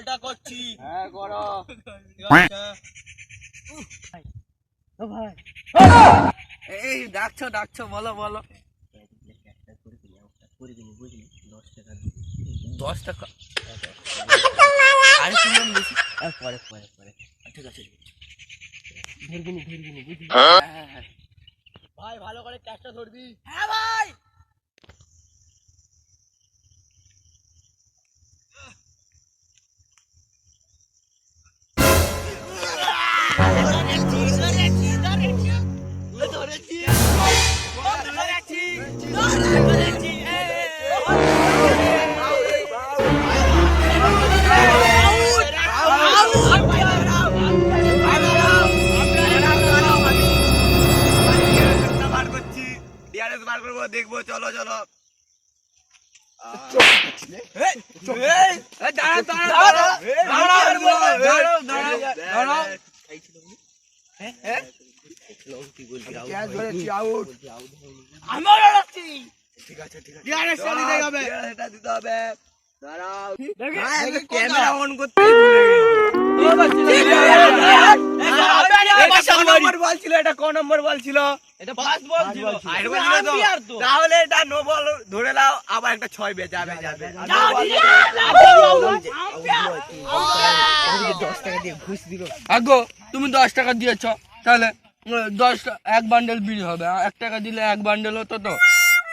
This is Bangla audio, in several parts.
বলটা করছি। হ্যাঁ করো। ঠিক ও ভাই এই ডাকছো ডাকছো বলো বলো। দশ টাকা। আরে তুমি বেশি পরে পরে পরে। ঠিক আছে। হ্যাঁ হ্যাঁ হ্যাঁ। ভাই ভালো করে ক্যাশটা ধরবি। হ্যাঁ ভাই! বার করছি ডিআরএস বার করব দেখব চলো চলো ঠিক আছে ঠিক আছে। ক্যামেরা অন করতে তাহলে এটা নো বল ধরে নাও আবার একটা ছয় বেজাবে যাবে দশ টাকা দিয়ে ঘুষ দিল। আগো তুমি দশ টাকা দিয়েছ তাহলে? দশ এক বান্ডেল বিল হবে। আর এক টাকা দিলে এক বান্ডেল হতো তো?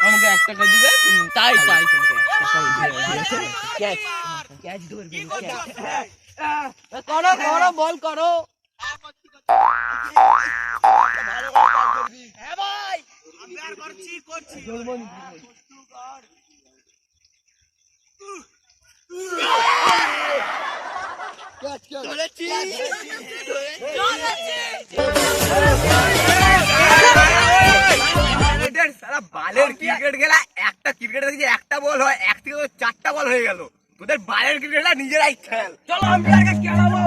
আমাকে এক টাকা দিবে তাই তাই তোমাকে ক্যাচ। ক্যাচ ধরবি করো করো বল করো। হ্যাঁ ভাই আমি করছি সারা বালের ক্রিকেট খেলা একটা ক্রিকেট দেখছি একটা বল হয় এক থেকে তো চারটা বল হয়ে গেল। তোদের বালের ক্রিকেট নিজেরাই খেল। চলো আমি আর খেলাবো.